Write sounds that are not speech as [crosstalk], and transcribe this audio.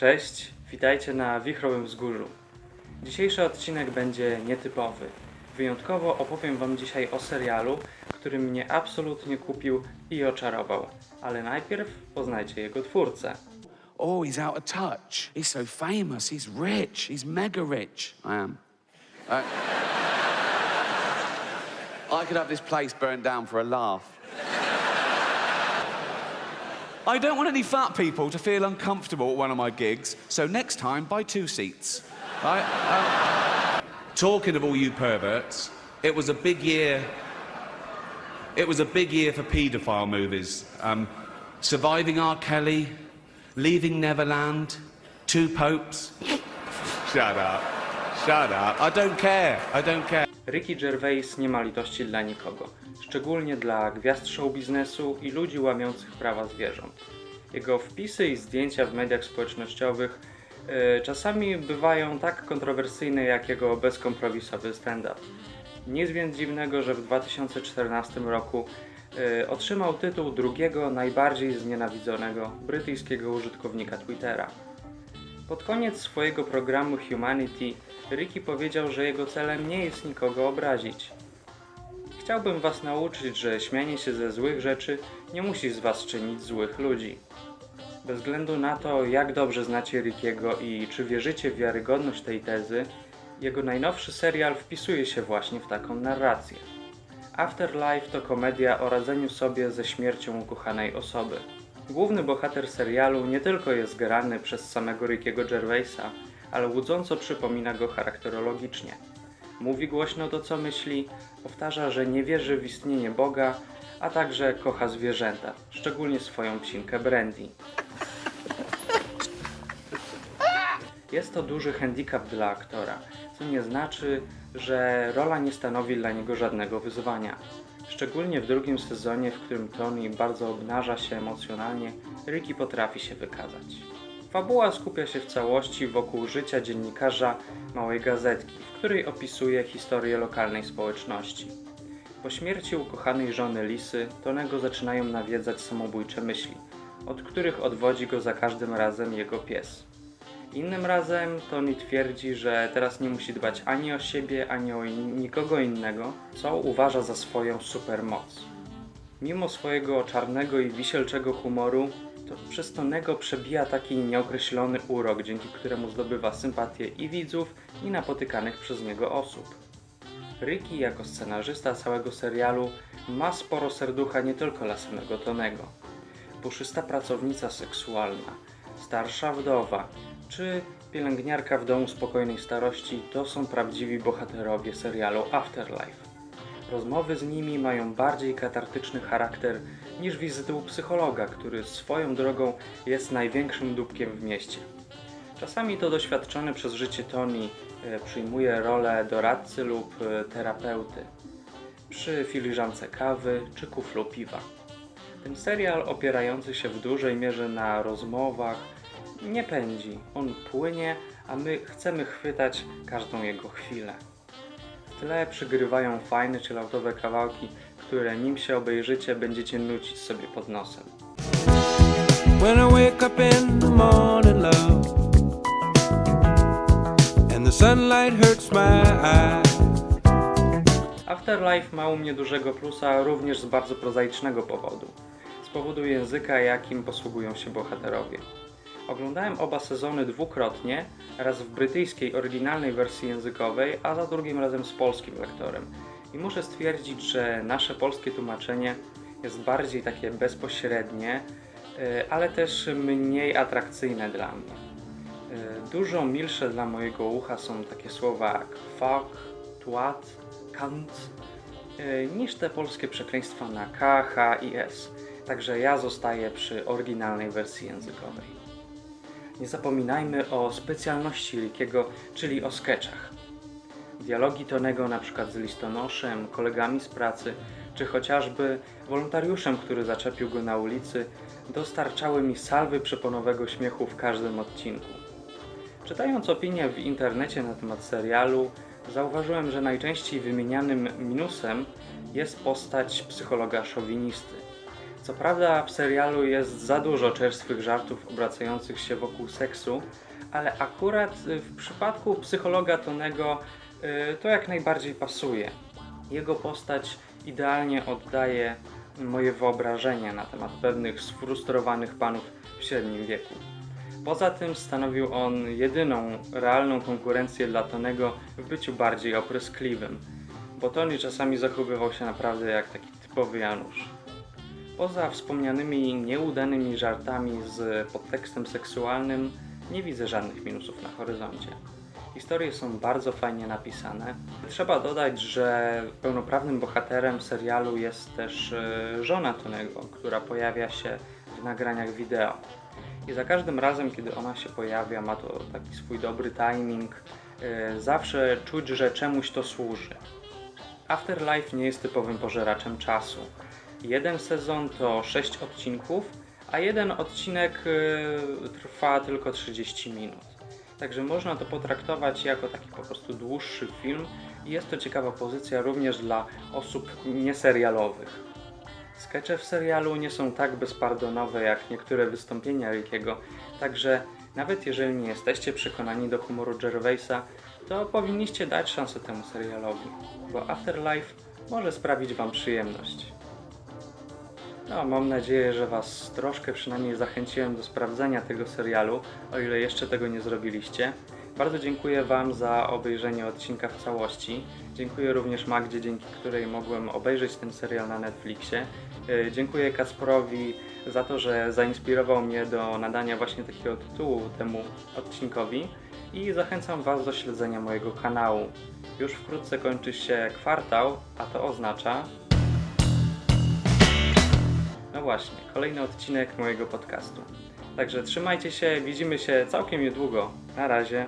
Cześć, witajcie na Wichrowym Wzgórzu. Dzisiejszy odcinek będzie nietypowy. Wyjątkowo opowiem Wam dzisiaj o serialu, który mnie absolutnie kupił i oczarował. Ale najpierw poznajcie jego twórcę. Oh, he's out of touch. He's so famous. He's rich. He's mega rich. I am. I, [laughs] I could have this place burned down for a laugh. I don't want any fat people to feel uncomfortable at one of my gigs, so next time buy two seats. Right? Um, Talking of all you perverts, it was a big year. It was a big year for paedophile movies. Um, Surviving R. Kelly, Leaving Neverland, Two Popes. Shut up. Shut up. I don't care. I don't care. Ricky Gervais nie ma litości dla nikogo, szczególnie dla gwiazd show biznesu i ludzi łamiących prawa zwierząt. Jego wpisy i zdjęcia w mediach społecznościowych e, czasami bywają tak kontrowersyjne jak jego bezkompromisowy stand-up. Nic więc dziwnego, że w 2014 roku e, otrzymał tytuł drugiego najbardziej znienawidzonego brytyjskiego użytkownika Twittera. Pod koniec swojego programu Humanity Ricky powiedział, że jego celem nie jest nikogo obrazić. Chciałbym was nauczyć, że śmianie się ze złych rzeczy nie musi z was czynić złych ludzi. Bez względu na to, jak dobrze znacie Rickiego i czy wierzycie w wiarygodność tej tezy, jego najnowszy serial wpisuje się właśnie w taką narrację. Afterlife to komedia o radzeniu sobie ze śmiercią ukochanej osoby. Główny bohater serialu nie tylko jest grany przez samego Rickiego Gervaisa, ale łudząco przypomina go charakterologicznie. Mówi głośno to, co myśli, powtarza, że nie wierzy w istnienie Boga, a także kocha zwierzęta, szczególnie swoją psinkę Brandy. Jest to duży handicap dla aktora, co nie znaczy, że rola nie stanowi dla niego żadnego wyzwania. Szczególnie w drugim sezonie, w którym Tony bardzo obnaża się emocjonalnie, Ricky potrafi się wykazać. Fabuła skupia się w całości wokół życia dziennikarza małej gazetki, w której opisuje historię lokalnej społeczności. Po śmierci ukochanej żony Lisy, Tonego zaczynają nawiedzać samobójcze myśli, od których odwodzi go za każdym razem jego pies. Innym razem Tony twierdzi, że teraz nie musi dbać ani o siebie, ani o in- nikogo innego, co uważa za swoją supermoc. Mimo swojego czarnego i wisielczego humoru, to przez Tonego przebija taki nieokreślony urok, dzięki któremu zdobywa sympatię i widzów, i napotykanych przez niego osób. Ricky jako scenarzysta całego serialu ma sporo serducha nie tylko dla samego Tonego. Puszysta pracownica seksualna, starsza wdowa czy pielęgniarka w domu spokojnej starości to są prawdziwi bohaterowie serialu Afterlife. Rozmowy z nimi mają bardziej katartyczny charakter niż wizyty u psychologa, który swoją drogą jest największym dupkiem w mieście. Czasami to doświadczony przez życie Tony e, przyjmuje rolę doradcy lub e, terapeuty przy filiżance kawy czy kuflu piwa. Ten serial opierający się w dużej mierze na rozmowach nie pędzi, on płynie, a my chcemy chwytać każdą jego chwilę. W tle przygrywają fajne chilloutowe kawałki, które nim się obejrzycie będziecie nucić sobie pod nosem. Afterlife ma u mnie dużego plusa również z bardzo prozaicznego powodu. Z powodu języka, jakim posługują się bohaterowie. Oglądałem oba sezony dwukrotnie, raz w brytyjskiej oryginalnej wersji językowej, a za drugim razem z polskim lektorem. I muszę stwierdzić, że nasze polskie tłumaczenie jest bardziej takie bezpośrednie, e, ale też mniej atrakcyjne dla mnie. E, Dużo milsze dla mojego ucha są takie słowa jak fuck, twat, kant, e, niż te polskie przekleństwa na K, H i S. Także ja zostaję przy oryginalnej wersji językowej. Nie zapominajmy o specjalności Rickiego, czyli o sketchach. Dialogi Tonego przykład z listonoszem, kolegami z pracy, czy chociażby wolontariuszem, który zaczepił go na ulicy, dostarczały mi salwy przeponowego śmiechu w każdym odcinku. Czytając opinie w internecie na temat serialu, zauważyłem, że najczęściej wymienianym minusem jest postać psychologa szowinisty. Co prawda w serialu jest za dużo czerstwych żartów obracających się wokół seksu, ale akurat y, w przypadku psychologa Tonego y, to jak najbardziej pasuje. Jego postać idealnie oddaje moje wyobrażenie na temat pewnych sfrustrowanych panów w średnim wieku. Poza tym stanowił on jedyną realną konkurencję dla Tonego w byciu bardziej opryskliwym, bo Tony czasami zachowywał się naprawdę jak taki typowy Janusz. Poza wspomnianymi nieudanymi żartami z podtekstem seksualnym, nie widzę żadnych minusów na horyzoncie. Historie są bardzo fajnie napisane. Trzeba dodać, że pełnoprawnym bohaterem serialu jest też e, żona Tonego, która pojawia się w nagraniach wideo. I za każdym razem, kiedy ona się pojawia, ma to taki swój dobry timing. e, Zawsze czuć, że czemuś to służy. Afterlife nie jest typowym pożeraczem czasu. Jeden sezon to 6 odcinków, a jeden odcinek y, trwa tylko 30 minut. Także można to potraktować jako taki po prostu dłuższy film i jest to ciekawa pozycja również dla osób nieserialowych. Skecze w serialu nie są tak bezpardonowe jak niektóre wystąpienia Rickiego, także nawet jeżeli nie jesteście przekonani do humoru Gervaisa, to powinniście dać szansę temu serialowi, bo Afterlife może sprawić Wam przyjemność. No, mam nadzieję, że Was troszkę przynajmniej zachęciłem do sprawdzenia tego serialu, o ile jeszcze tego nie zrobiliście. Bardzo dziękuję Wam za obejrzenie odcinka w całości. Dziękuję również Magdzie, dzięki której mogłem obejrzeć ten serial na Netflixie. Yy, Dziękuję Kacprowi za to, że zainspirował mnie do nadania właśnie takiego tytułu temu odcinkowi i zachęcam Was do śledzenia mojego kanału. Już wkrótce kończy się kwartał, a to oznacza, no właśnie, kolejny odcinek mojego podcastu. Także trzymajcie się, widzimy się całkiem niedługo. Na razie.